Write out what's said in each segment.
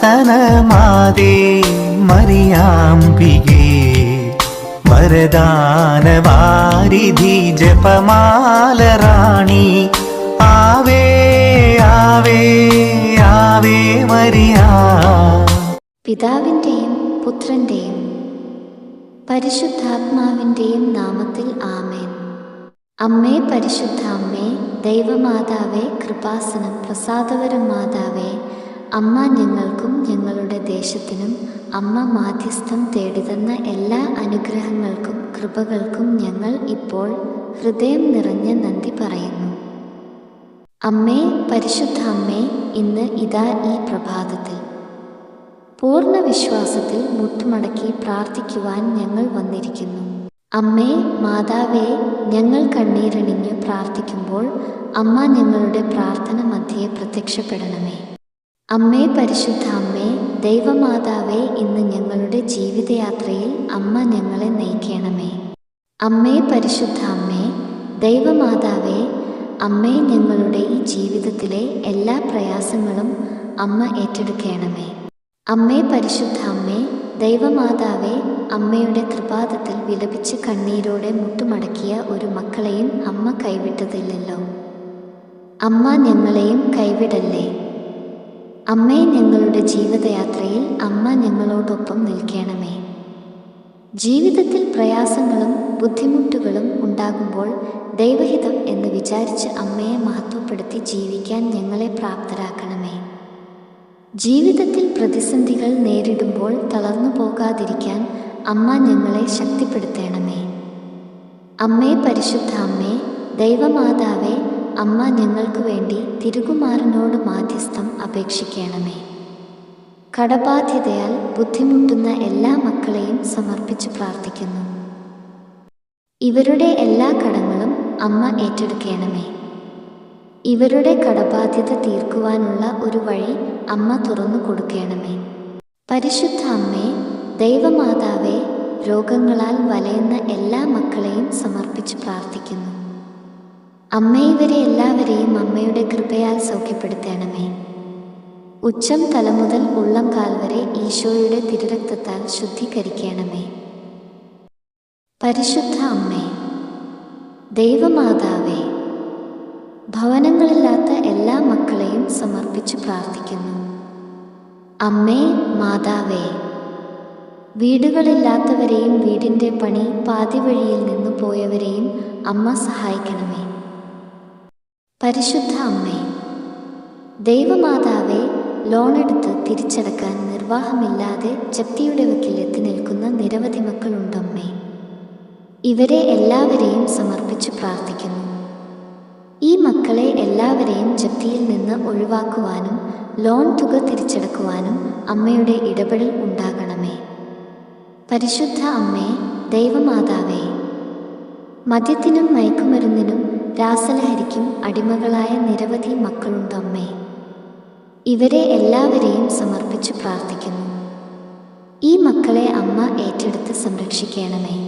കൃപാസനമാതേ മറിയാംബികേ വരദാനവാരിധി ജപമാലറാണി ആവേ ആവേ ആവേ Maria. പിതാവിന്റെയും പുത്രന്റെയും പരിശുദ്ധാത്മാവിന്റെയും നാമത്തിൽ ആമേൻ. അമ്മേ പരിശുദ്ധ അമ്മേ ദൈവമാതാവേ കൃപാസനം പ്രസാദവരം മാതാവേ അമ്മ ഞങ്ങൾക്കും ഞങ്ങളുടെ ദേശത്തിനും അമ്മ മാധ്യസ്ഥം തേടിതന്ന എല്ലാ അനുഗ്രഹങ്ങൾക്കും കൃപകൾക്കും ഞങ്ങൾ ഇപ്പോൾ ഹൃദയം നിറഞ്ഞ നന്ദി പറയുന്നു. അമ്മേ പരിശുദ്ധ അമ്മേ ഇന്ന് ഇതാ ഈ പ്രഭാതത്തിൽ. പൂർണ വിശ്വാസത്തിൽ മുട്ടുമടക്കി പ്രാർത്ഥിക്കുവാൻ ഞങ്ങൾ വന്നിരിക്കുന്നു. അമ്മേ മാതാവേ ഞങ്ങൾ കണ്ണീരണിഞ്ഞ് പ്രാർത്ഥിക്കുമ്പോൾ അമ്മ ഞങ്ങളുടെ പ്രാർത്ഥന മധ്യേ പ്രത്യക്ഷപ്പെടണമേ. അമ്മേ പരിശുദ്ധ അമ്മേ ദൈവമാതാവേ ഇന്ന് ഞങ്ങളുടെ ജീവിതയാത്രയിൽ അമ്മ ഞങ്ങളെ നയിക്കണമേ. അമ്മേ പരിശുദ്ധ അമ്മേ ദൈവമാതാവേ അമ്മേ ഞങ്ങളുടെ ഈ ജീവിതത്തിലെ എല്ലാ പ്രയാസങ്ങളും അമ്മ ഏറ്റെടുക്കണമേ. അമ്മേ പരിശുദ്ധ അമ്മേ ദൈവമാതാവേ അമ്മയുടെ കൃപാദത്തിൽ വിലപിച്ച് കണ്ണീരോടെ മുട്ടുമടക്കിയ ഒരു മക്കളെയും അമ്മ കൈവിട്ടതില്ലല്ലോ. അമ്മ ഞങ്ങളെയും കൈവിടല്ലേ? അമ്മേ ഞങ്ങളുടെ ജീവിതയാത്രയിൽ അമ്മ ഞങ്ങളോടൊപ്പം നിൽക്കണമേ. ജീവിതത്തിൽ പ്രയാസങ്ങളും ബുദ്ധിമുട്ടുകളും ഉണ്ടാകുമ്പോൾ ദൈവഹിതം എന്ന് വിചാരിച്ച് അമ്മയെ മഹത്വപ്പെടുത്തി ജീവിക്കാൻ ഞങ്ങളെ പ്രാപ്തരാക്കണമേ. ജീവിതത്തിൽ പ്രതിസന്ധികൾ നേരിടുമ്പോൾ തളർന്നു പോകാതിരിക്കാൻ അമ്മ ഞങ്ങളെ ശക്തിപ്പെടുത്തണമേ. അമ്മേ പരിശുദ്ധ അമ്മേ ദൈവമാതാവേ അമ്മ ഞങ്ങൾക്ക് വേണ്ടി തിരുകുമാരനോട് മാധ്യസ്ഥം അപേക്ഷിക്കണമേ. കടബാധ്യതയാൽ ബുദ്ധിമുട്ടുന്ന എല്ലാ മക്കളെയും സമർപ്പിച്ച് പ്രാർത്ഥിക്കുന്നു. ഇവരുടെ എല്ലാ കടങ്ങളും അമ്മ ഏറ്റെടുക്കണമേ. ഇവരുടെ കടബാധ്യത തീർക്കുവാനുള്ള ഒരു വഴി അമ്മ തുറന്നു കൊടുക്കണമേ. പരിശുദ്ധ അമ്മേ ദൈവമാതാവേ രോഗങ്ങളാൽ വലയുന്ന എല്ലാ മക്കളെയും സമർപ്പിച്ച് പ്രാർത്ഥിക്കുന്നു. അമ്മ ഇവരെ എല്ലാവരെയും അമ്മയുടെ കൃപയാൽ സൗഖ്യപ്പെടുത്തണമേ. ഉച്ചം തല മുതൽ ഉള്ളം കാൽ വരെ ഈശോയുടെ തിരുരക്തത്താൽ ശുദ്ധീകരിക്കണമേ. പരിശുദ്ധ അമ്മേ ദൈവമാതാവേ ഭവനങ്ങളില്ലാത്ത എല്ലാ മക്കളെയും സമർപ്പിച്ചു പ്രാർത്ഥിക്കുന്നു. അമ്മേ മാതാവേ വീടുകളില്ലാത്തവരെയും വീടിന്റെ പണി പാതിവഴിയിൽ നിന്ന് പോയവരെയും അമ്മ സഹായിക്കണമേ. പരിശുദ്ധ അമ്മേ ദൈവമാതാവേ ലോണെടുത്ത് തിരിച്ചടക്കാൻ നിർവാഹമില്ലാതെ ജപ്തിയുടെ വക്കിലെത്തി നിൽക്കുന്ന നിരവധി മക്കളുണ്ടമ്മേ. ഇവരെ എല്ലാവരെയും സമർപ്പിച്ച് പ്രാർത്ഥിക്കുന്നു. ഈ മക്കളെ എല്ലാവരെയും ജപ്തിയിൽ നിന്ന് ഒഴിവാക്കുവാനും ലോൺ തുക തിരിച്ചടക്കുവാനും അമ്മയുടെ ഇടപെടൽ ഉണ്ടാകണമേ. പരിശുദ്ധ അമ്മേ ദൈവമാതാവേ മദ്യത്തിനും മയക്കുമരുന്നിനും രാസലഹരിക്കും അടിമകളായ നിരവധി മക്കളുണ്ട് അമ്മേ. ഇവരെ എല്ലാവരെയും സമർപ്പിച്ച് പ്രാർത്ഥിക്കുന്നു. ഈ മക്കളെ അമ്മ ഏറ്റെടുത്ത് സംരക്ഷിക്കണമേ.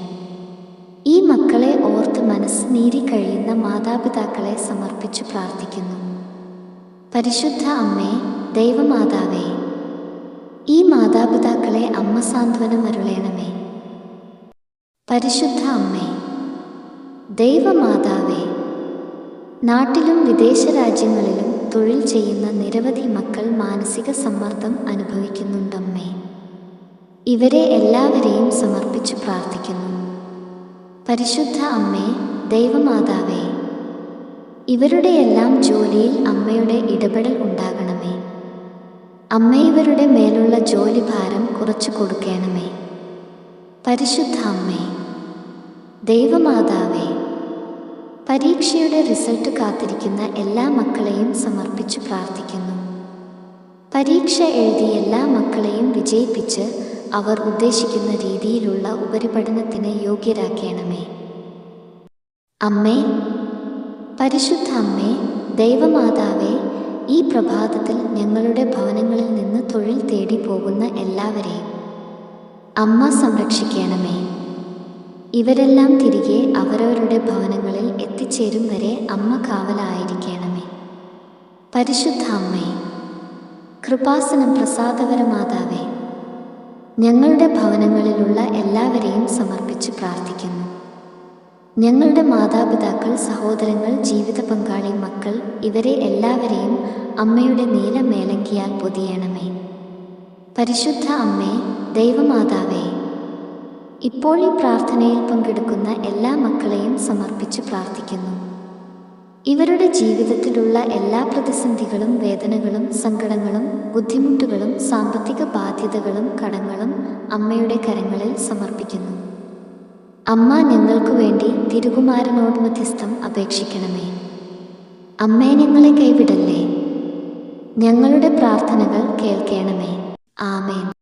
ഈ മക്കളെ ഓർത്ത് മനസ്സ് നീരി കഴിയുന്ന മാതാപിതാക്കളെ സമർപ്പിച്ച് പ്രാർത്ഥിക്കുന്നു. പരിശുദ്ധ അമ്മേ ദൈവമാതാവേ ഈ മാതാപിതാക്കളെ അമ്മ സാന്ത്വനം അരുളേണമേ. പരിശുദ്ധ അമ്മേ ദൈവമാതാവേ നാട്ടിലും വിദേശ രാജ്യങ്ങളിലും തൊഴിൽ ചെയ്യുന്ന നിരവധി മക്കൾ മാനസിക സമ്മർദ്ദം അനുഭവിക്കുന്നുണ്ടമ്മേ. ഇവരെ എല്ലാവരെയും സമർപ്പിച്ച് പ്രാർത്ഥിക്കുന്നു. പരിശുദ്ധ അമ്മേ ദൈവമാതാവേ ഇവരുടെയെല്ലാം ജോലിയിൽ അമ്മയുടെ ഇടപെടൽ ഉണ്ടാകണമേ. അമ്മ ഇവരുടെ മേലുള്ള ജോലി ഭാരം കുറച്ചു കൊടുക്കണമേ. പരിശുദ്ധ അമ്മേ ദൈവമാതാവേ പരീക്ഷയുടെ റിസൾട്ട് കാത്തിരിക്കുന്ന എല്ലാ മക്കളെയും സമർപ്പിച്ച് പ്രാർത്ഥിക്കുന്നു. പരീക്ഷ എഴുതി എല്ലാ മക്കളെയും വിജയിപ്പിച്ച് അവർ ഉദ്ദേശിക്കുന്ന രീതിയിലുള്ള ഉപരിപഠനത്തിന് യോഗ്യരാക്കണമേ. അമ്മേ പരിശുദ്ധ അമ്മേ ദൈവമാതാവേ ഈ പ്രഭാതത്തിൽ ഞങ്ങളുടെ ഭവനങ്ങളിൽ നിന്ന് തൊഴിൽ തേടി പോകുന്ന എല്ലാവരെയും അമ്മ സംരക്ഷിക്കണമേ. ഇവരെല്ലാം തിരികെ അവരവരുടെ ഭവനങ്ങളിൽ എത്തിച്ചേരും വരെ അമ്മ കാവലായിരിക്കണമേ. പരിശുദ്ധ അമ്മേ കൃപാസനം പ്രസാദവര മാതാവേ ഞങ്ങളുടെ ഭവനങ്ങളിലുള്ള എല്ലാവരെയും സമർപ്പിച്ച് പ്രാർത്ഥിക്കുന്നു. ഞങ്ങളുടെ മാതാപിതാക്കൾ സഹോദരങ്ങൾ ജീവിത പങ്കാളി മക്കൾ ഇവരെ എല്ലാവരെയും അമ്മയുടെ നീല മേലങ്കിയാൽ പൊതിയണമേ. പരിശുദ്ധ അമ്മേ ദൈവമാതാവേ ഇപ്പോൾ ഈ പ്രാർത്ഥനയിൽ പങ്കെടുക്കുന്ന എല്ലാ മക്കളെയും സമർപ്പിച്ച് പ്രാർത്ഥിക്കുന്നു. ഇവരുടെ ജീവിതത്തിലുള്ള എല്ലാ പ്രതിസന്ധികളും വേദനകളും സങ്കടങ്ങളും ബുദ്ധിമുട്ടുകളും സാമ്പത്തിക ബാധ്യതകളും കടങ്ങളും അമ്മയുടെ കരങ്ങളിൽ സമർപ്പിക്കുന്നു. അമ്മ ഞങ്ങൾക്കു വേണ്ടി തിരുകുമാരനോട് മധ്യസ്ഥം അപേക്ഷിക്കണമേ. അമ്മേ ഞങ്ങളെ കൈവിടല്ലേ. ഞങ്ങളുടെ പ്രാർത്ഥനകൾ കേൾക്കണമേ. ആമേൻ.